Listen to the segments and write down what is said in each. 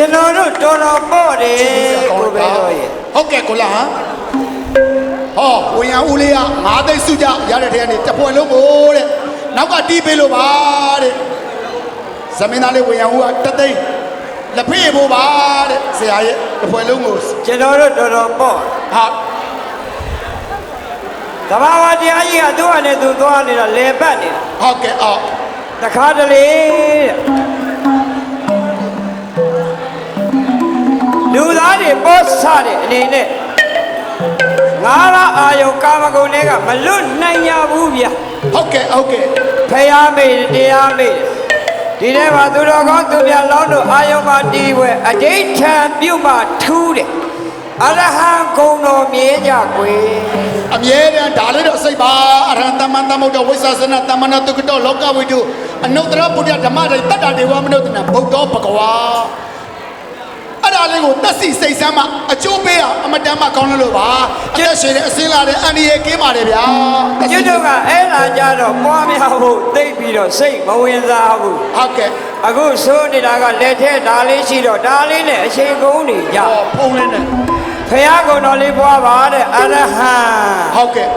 ကျွန်တော်တို့တော်တော်ပေါ့တယ်ကိုပဲတော့ရဲ့ဟုတ်ကဲ့ကိုလာဟမ်ဟောဝင်ရဦးလေးကငါးသိန်းစုကြရတဲ့ထဲကနေတပွဲလုံးကိုတဲ့နောက်ကတီးပေးလို့ပါတဲ့ဇမင်းသားလေးဝင်ရဦးကတသိန်းလက်ဖေးဖို့ပါတဲ့ဆရာရဲ့တပွဲလုံးကိုကျွန်တော်တို့တော်တော်ပေါ့ဟာတဘာဝတရားကြီးကသူ့အနေနဲ့သူသွားနေတာလေပတ်နေတာဟုတ်ကဲ့အော်တခါတလေတဲ့ လူသားတွေပေါ်ဆတဲ့အနေနဲ့ငါးရအာယုံကာမဂုဏ်တွေကမလွတ်နိုင်ရဘူးဗျာဟုတ်ကဲ့ဟုတ်ကဲ့ဖယားမေ့တရားမေ့ဒီထဲမှာသူတော်ကောင်းသူများလောင်းတို့အာယုံမှာတီးဝဲအဋိဋ္ဌံပြုတ်မှထူးတယ်အရဟံဂုံတော်မြဲကြကွယ်အမြဲတမ်းဒါလေးတော့စိတ်ပါအရဟံတမန်တမုဒ္ဒဝိသသနာတမနာတုကတောလောကဝိတုအနုတ္တရပုဒ္ဓဓမ္မတွေတတ္တတေဝမနုဿနာဗုဒ္ဓဘဂဝါအဲ့ ဒါလေးကိုတက်စီစိတ်ဆမ်းမှအကျိုးပေးရအမတန်မှကောင်းလို့လို့ပါအသက်ရှင်တဲ့အစင်းလာတဲ့အန္တရာယ်ကင်းပါတယ်ဗျာကျွတ်တို့ကအဲ့လာကြတော့ပွားများဖို့သိပ်ပြီးတော့စိတ်မဝင်စားဘူးဟုတ်ကဲ့အခုဆိုးနေတာကလက်ထဲဒါလေးရှိတော့ဒါလေးနဲ့အချိန်ကုန်နေကြဟောဖုံးလေးနဲ့ဖယားကုံတော်လေးပွားပါတဲ့အရဟံဟုတ်ကဲ့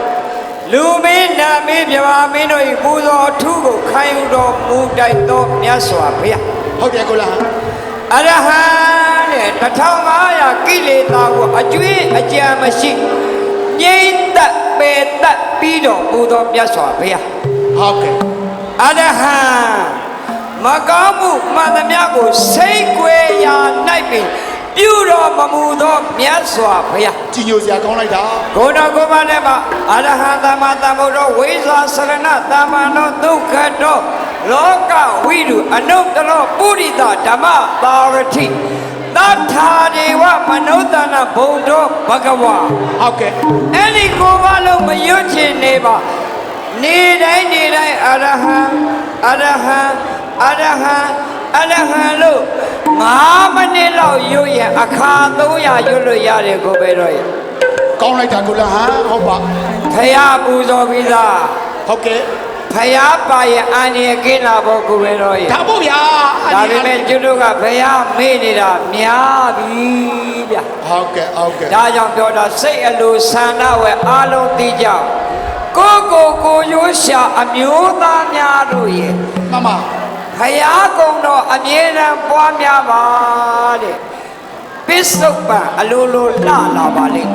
လူမင်းနာမင်းပြပါမင်းတို့ဤပူဇော်ထူးကိုခိုင်းတော်မူတိုက်တော်မြတ်စွာဘုရားဟုတ်ကဲ့ကိုလာအရဟံ တဲ့1500ကိလေသာကိုအကျွေးအကြံမရှိငြိမ့်သက်ပေသက်ပြီးတော့ပူတော်မြတ်စွာဘုရားဟုတ်ကဲ့အရဟံမကောင်းမှုမှန်သမျှကိုစိတ်ကွယ်ရာ၌ပင်ပြုတော်မမူသောမြတ်စွာဘုရားကြီးညိုစရာကောင်းလိုက်တာဂုဏကိုမနဲ့မှာအရဟံသမ္မာသမ္ဗုဒ္ဓဝိဇာစရဏသမ္မာနောဒုက္ခတောလောကဝိတုအနုတ္တရောပုရိသဓမ္မပါရတိ သတ္ထာဒေဝမနုဿနာဘုံတော်ဘဂဝါဟုတ်ကဲ့အဲ့ဒီကိုယ်ပါလုံးမရွတ်ချင်နေပါနေတိုင်းနေတိုင်းအရဟံအရဟံအရဟံအရဟံလို့9မိနစ်လောက်ရွတ်ရင်အခါ300ရွတ်လို့ရတယ်ကိုပဲတော့ရကောင်းလိုက်တာကိုလာဟမ်ဟုတ်ပါဖယားပူဇော်ပြီးသားဟုတ်ကဲ့ ဖယားပါရဲ့အန္တရာယ်ကင်းလာဖို့ကိုပဲတော့ရ ဒါပေါ့ဗျာ ဒါပေမဲ့ကျွတ်တို့ကဖယားမေ့နေတာများပြီဗျ ဟုတ်ကဲ့ဟုတ်ကဲ့ ဒါကြောင့်ပြောတာစိတ်အလိုဆန္ဒဝယ်အားလုံးသိကြကိုကိုကိုရိုးရှာအမျိုးသားများတို့ရဲ့ မမ ဖယားကုံတော်အမြဲတမ်းပွားများပါတဲ့ပစ္စုပန်အလိုလိုလှလာပါလိမ့်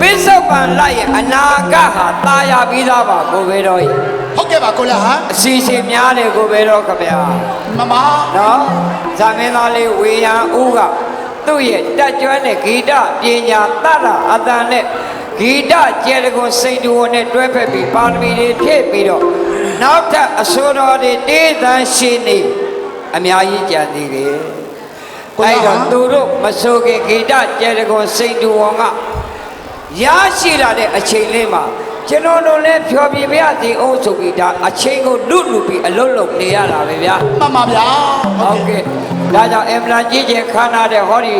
ပစ္စုပန်လိုက်ရဲ့အနာဂတ်ဟာตายရပြီးသားပါကိုပဲတော့ရဲ့ ဟုတ်ကဲ့ပါကိုလာဟမ်အစီအစဉ်များတယ်ကိုပဲတော့ခဗျာမမနော်ဇာမင်းသားလေးဝေယံဦးကသူ့ရဲ့တက်ကြွတဲ့ဂီတပညာတတ်တာအတန်နဲ့ဂီတကျဲတကွန်စိတ်တူဝန်နဲ့တွဲဖက်ပြီးပါရမီတွေဖြည့်ပြီးတော့နောက်ထပ်အစိုးရတွေတေးသန်းရှိနေအများကြီးကြံသေးတယ်အဲ့တော့သူတို့မဆိုခင်ဂီတကျဲတကွန်စိတ်တူဝန်ကရရှိလာတဲ့အချိန်လေးမှာ ကျွန်တော်တို့လည်းဖြောပြပြသည်အောင်ဆိုပြီးဒါအချိန်ကိုလွတ်လွတ်ပြီးအလွတ်လွတ်နေရတာပဲဗျာမမဗျာဟုတ်ကဲ့ဒါကြောင့်အင်္ဂလန်ကြီးကျယ်ခမ်းနားတဲ့ဟောဒီ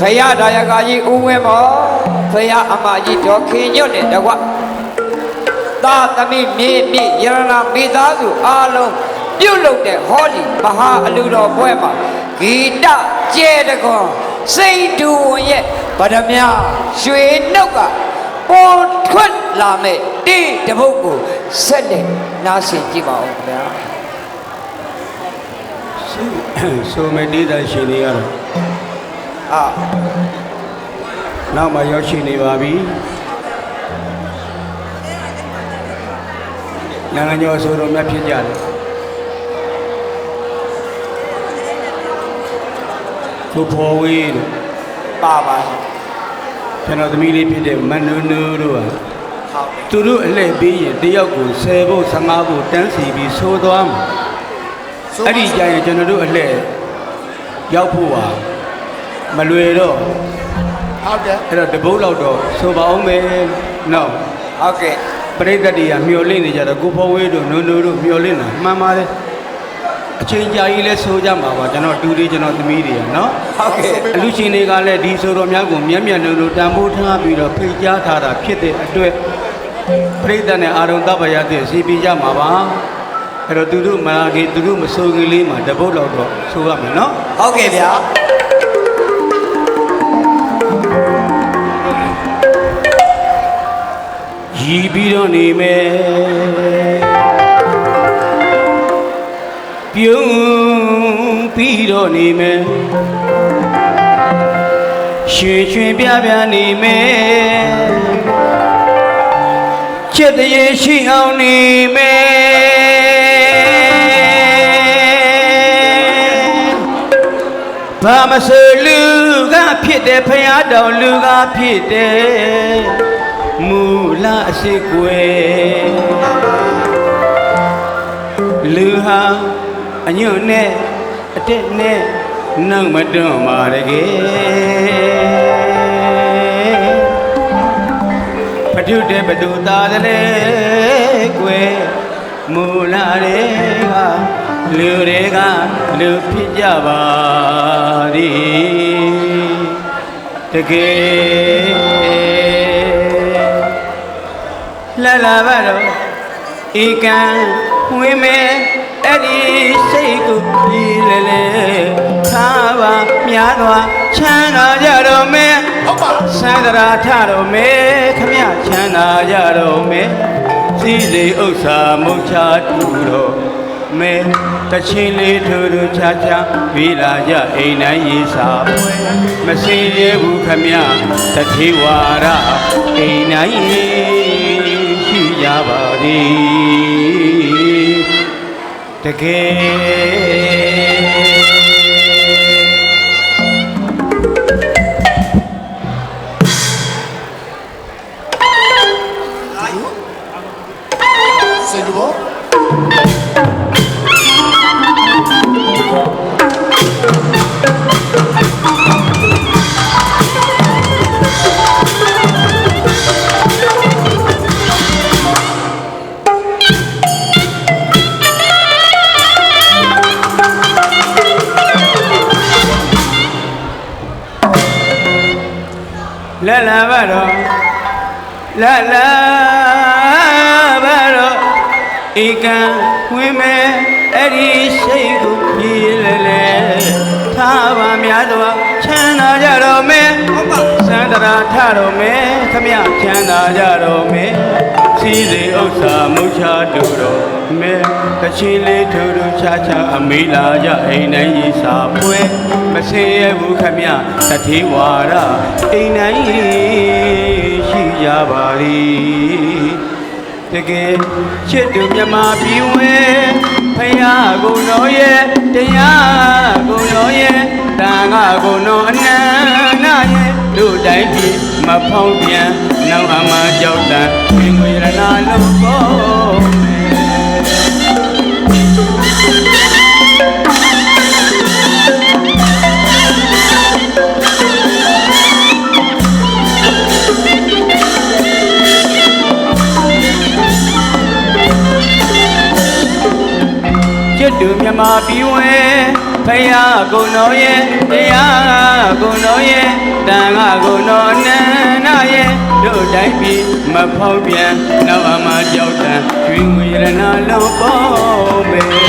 ဖယားဒါယကာကြီးဦးဝင်းမော်ဖယားအမကြီးဒေါ်ခင်ညွတ်နဲ့တကွသာသမီမြေမြေရရနာမိသားစုအားလုံးပြုတ်လုပ်တဲ့ဟောဒီမဟာအလူတော်ပွဲမှာဂီတကျဲတကွန်စိတ်တူဝင်ရဲ့ ဗဒမြရွှေနှုတ်ကပေါ်ထွက်လာမဲ့တိတပုတ်ကိုဆက်တဲ့နားဆင်ကြည့်ပါဦးခင်ဗျာဆိုမတေးတာရှင်တွေကတော့အာနောက်မှရောက်ရှိနေပါပြီနိုင်ငံကျော်ဆိုတော်များဖြစ်ကြတယ်ကိုဖော်ဝေးတို့ပါပါ ကျွန်တော်သမီးလေးဖြစ်တဲ့မန်နူနူတို့ဟာဟုတ်သူတို့အလှည့်ပေးရင်တယောက်ကို10ဖို့15ဖို့တန်းစီပြီးသိုးသွားမှာအဲ့ဒီကြရင်ကျွန်တော်တို့အလှည့်ရောက်ဖို့ဟာမလွယ်တော့ဟုတ်တယ်အဲ့တော့တပုတ်လောက်တော့ဆိုပါအောင်မယ်နော်ဟုတ်ကဲ့ပရိသတ်တွေကမျောလင့်နေကြတော့ကိုဖော်ဝေးတို့နုံနုံတို့မျောလင့်တာမှန်ပါတယ် အချိန်ကြာကြီးလဲဆိုကြမှာပါကျွန်တော်တူလေးကျွန်တော်သမီးတွေကနော်ဟုတ်ကဲ့အလူရှင်တွေကလည်းဒီဆိုတော်များကိုမျက်မျက်နှုံနှုံတန်ဖိုးထားပြီးတော့ဖိတ်ကြားထားတာဖြစ်တဲ့အတွက်ပရိသတ်နဲ့အာရုံတပ္ပယတဲ့စီပီကြမှာပါအဲ့တော့သူတို့မလာခင်သူတို့မဆိုခင်လေးမှာတပုတ်လောက်တော့ဆိုရမယ်နော်ဟုတ်ကဲ့ဗျာရည်ပြီးတော့နေမယ် ပြုံးပြီးတော့နေမယ်ရွှေရွှင်ပြပြနေမယ်ချစ်တရေရှိအောင်နေမယ်ဘာမဆိုလူကဖြစ်တယ်ဖယားတော်လူကဖြစ်တယ်မူလအရှိကွယ်လူဟာ အညွန့်နဲ့အတက်နဲ့နောက်မတွန့်ပါတကယ်ပထုတဲ့ဘဒုသားတဲ့ကွယ်မူလတွေကလူတွေကလူဖြစ်ကြပါသည်တကယ်လာလာပါတော့ဧကံဝင်းမဲ့အဲ့ဒီ စိတ်ကိုပြည်လေလေထားပါများသွားချမ်းသာကြတော့မယ်ဟုတ်ပါစန္ဒရာထတော်မေခမချမ်းသာကြတော်မေစည်းစိမ်ဥစ္စာမုတ်ချတူတော်မေတချင်းလေးထူထူခြားခြားဝီလာကြအိမ်တိုင်းရေးစာပွဲမစင်ရဘူးခမတတိဝါရအိမ်တိုင်းရေးရှိကြပါသည် Again. တကယ်စိတ်တူဘောလာလာပါတော့လာလာပါတော့ဧကံဝင်မဲ့အဲ့ဒီစိတ်ကိုပြေလေလေထားပါများတော့ချမ်းသာကြတော့မယ် စန္ဒရာထတော့မယ်ခမချမ်းသာကြတော့မယ်စီစီဥစ္စာမုတ်ချတူတော့မယ်တချင်းလေးထူထူခြားခြားအမေလာကြအိမ်တိုင်းရေးစာပွဲမစင်ရဘူးခမတတိဝါရအိမ်တိုင်းရေးရှိကြပါသည်တကယ်ချစ်သူမြမပြီးဝဲဖယားကုံတော်ရဲ့တရားကုံတော်ရဲ့တန်ခါကုံတော်အနန္နာရဲ့ တို့တိုင်းပြည်မဖောင်းပြန်နောက်အမှကြောက်တန်ဝင်ငွေရနာလုံးပေါ်မယ်ကျွတ်တူမြမပြီးဝဲဖယားကုံတော်ရဲ့တရားကုံတော်ရဲ့ တန်ခါကုံတော်နန္နာရဲ့တို့တိုင်းပြည်မဖောက်ပြန်နောက်အမှကြောက်တန်ကျွေးငွေရနာလုံးပေါ်မယ်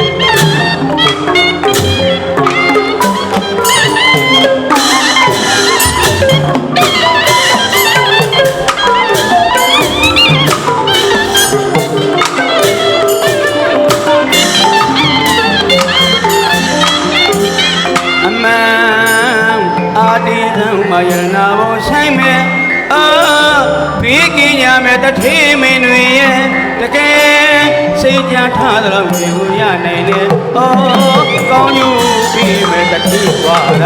စိတ်ကြထားသလိုမျိုးရနိုင်တယ်။အော်ကောင်းကျိုးပြီးမဲ့တထေးဝါရ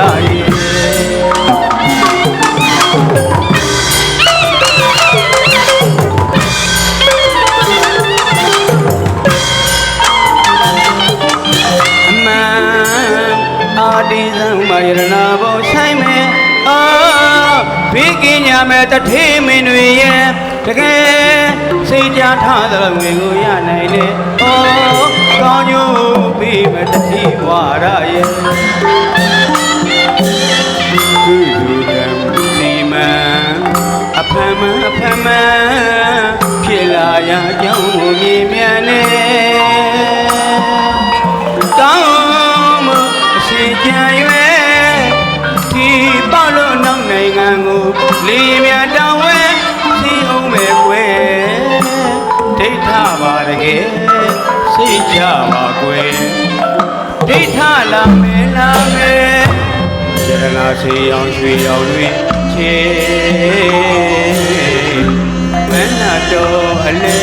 ကင်းညာမဲ့တထေးမင်းတွေရဲ့တကယ်စိတ်ကြထားသလိုငွေကိုရနိုင်လေ။အော်ကောင်းကျိုးပြီးမဲ့တထေးဘွာရရဲ့။ဒီလူကံဒီမန်အဖမ်းမအဖမ်းမဖြစ်လာရကြောင်းကိုမြင်မြန်နဲ့ကောင်းမှုအရှိချမ်း က်နိုင်ငံကိုလေမြတောင်းဝဲစီအောင်မဲ့ကွယ်ဒိဋ္ဌပါတကယ်စိတ်ကြပါကွယ်ဒိဋ္ဌလာမယ်လာမယ်ရတနာစီအောင်ရွှေအောင်တွေချေမနာတော်အလဲ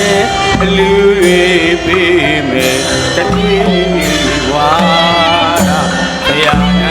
အလူတွေပေးမယ်တတိဝါရဘုရားနံ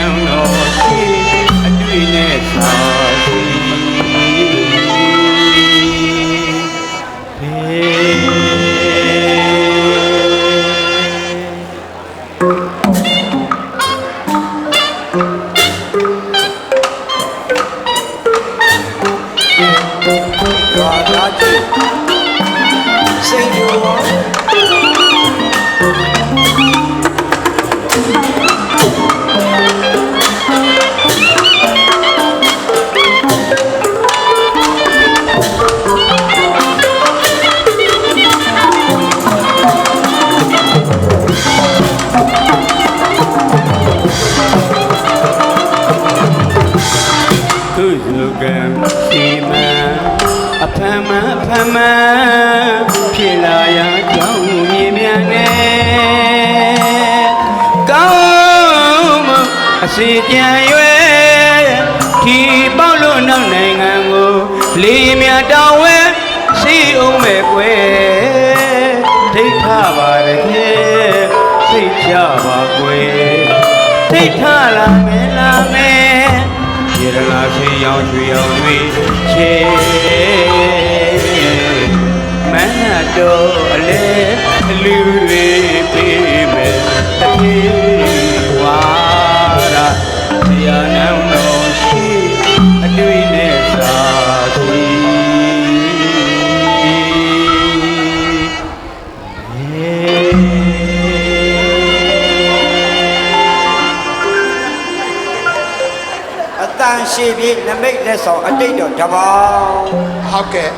စီကြံရွယ်ဒီပေါ့လို့နောက်နိုင်ငံကိုလေမြတောင်းဝဲစီအောင်မဲ့ကွယ်ဒိဋ္ဌပါရခေစိတ်ချပါကွယ်ဒိဋ္ဌလာမယ်လာမယ်ရတနာရှိအောင်ရွှေအောင်တွေချေမနတော်အလဲအလူတွေ တ်လက်ဆောင်အတိတ်တော်တပေါင်းဟုတ်ကဲ့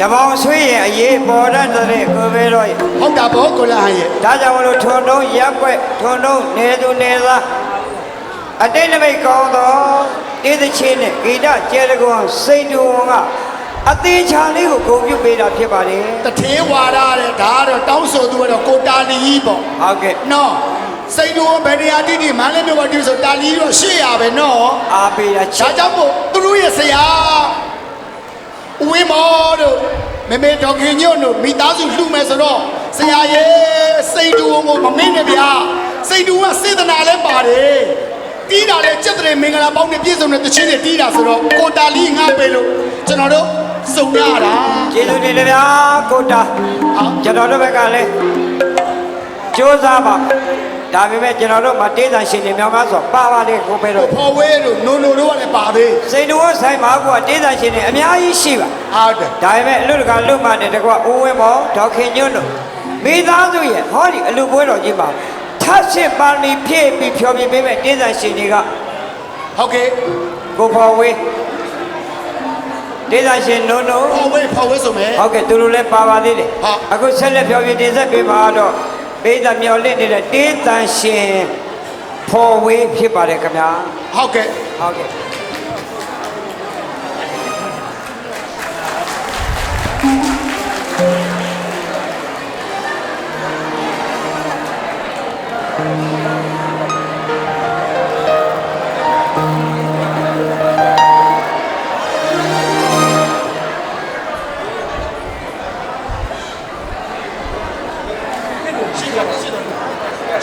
တပေါင်းဆွေးရင်အရေးပေါ်တတ်တဲ့ကိုပဲတော့ဟုတ်တာဘောကိုလာဟန်ရဲ့ဒါကြောင့်မလို့ထွန်တုံးရက်ွက်ထွန်တုံးနေသူနေသားအတိတ်နမိတ်ကောင်းသောတေးသချင်းနဲ့ဂီတကျဲတကွန်စိတ်တူဝန်ကအသေးချာလေးကိုဂုဏ်ပြုပေးတာဖြစ်ပါတယ်တထေးဝါရတဲ့ဒါကတော့တောင်းဆိုသူကတော့ကိုတာလီကြီးပေါ့ဟုတ်ကဲ့နော် စိတ်တော်ဘယ်နေရာတိတိမန်းလေးမြို့မှာတိဆိုတာလီတော့ရှေ့ရပဲနော်အားပေးတာချဒါစ်ကြောင့်မို့သူတို့ရဲ့ဆရာဦးဝင်းမော်တို့မေမေဒေါခင်ညွန့်တို့မိသားစုလှူမယ်ဆိုတော့ဆရာရဲ့စိတ်တော်ကိုမမင်းနဲ့ဗျာစိတ်တော်ကစေတနာလဲပါတယ်တီးတာလဲစက်တဲ့မင်္ဂလာပေါင်းနဲ့ပြည့်စုံတဲ့တခြင်းတွေတီးတာဆိုတော့ကိုတာလီငှားပေးလို့ကျွန်တော်တို့စုံရတာကျေးဇူးတင်တယ်ဗျာကိုတာဟာကျွန်တော်တို့ဘက်ကလည်းကြိုးစားပါ ဒါပေမဲ့ကျွန်တော်တို့မတေးတန်ရှင်တွေများများဆိုပါပါလေကိုပဲကိုတော့ဖော်ဝဲတို့နိုးနိုးတို့ကလည်းပါသေးစိတ်တော်ဆိုင်မှာကတေးတန်ရှင်တွေအများကြီးရှိပါဟုတ်တယ်ဒါပေမဲ့အလူတကာလွတ်မှနဲ့တကွဦးဝင်းမော်ဒေါက်ခင်ညွန့်တို့မိသားစုရဲ့ဟောဒီအလူပွဲတော်ကြီးမှာထပ်ဆင့်ပါမီဖြည့်ပြီးဖြောပြပေးမဲ့တေးတန်ရှင်တွေကဟုတ်ကဲ့ကိုဖော်ဝေးတေးတန်ရှင်နုံနုံဖော်ဝဲဖော်ဝဲဆိုမယ်ဟုတ်ကဲ့သူတို့လည်းပါပါသေးတယ်ဟုတ်အခုဆက်လက်ဖြောပြတင်ဆက်ပေးပါတော့ ပေးသမျော်လင့်နေတဲ့တေးတန်ရှင်ဖော်ဝေးဖြစ်ပါတယ်ခင်ဗျာဟုတ်ကဲ့ဟုတ်ကဲ့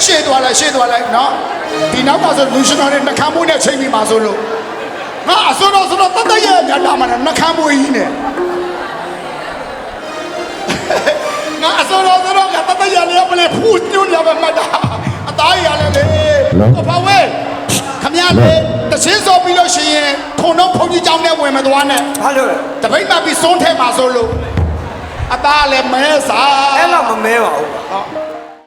ရှေ့သွားလိုက်ရှေ့သွားလိုက်နော်ဒီနောက်ကဆိုလူရှင်တော်နဲ့နှကမ်းမွေးနဲ့ချိန်ပြီးပါဆိုလို့ငါအစောတော့ဆိုတော့တတ်တတ်ရဲ့မြတ်တာမှာနှကမ်းမွေးကြီးနဲ့ငါအစောတော့ဆိုတော့ငါတတ်တတ်ရဲ့လည်းမလဲဖူးညွန့်ရပါမှတ်တာအသားရလည်းလေကိုဖာဝဲခမရလေတချင်းစောပြီးလို့ရှိရင်ထုံတော့ဖုန်ကြီးကြောင်းနဲ့ဝင်မသွားနဲ့ဘာလို့လဲတပိတ်မှပြီးဆုံးထဲမှာဆိုလို့အသားလည်းမဲစားအဲ့လောက်မမဲပါဘူးဟုတ်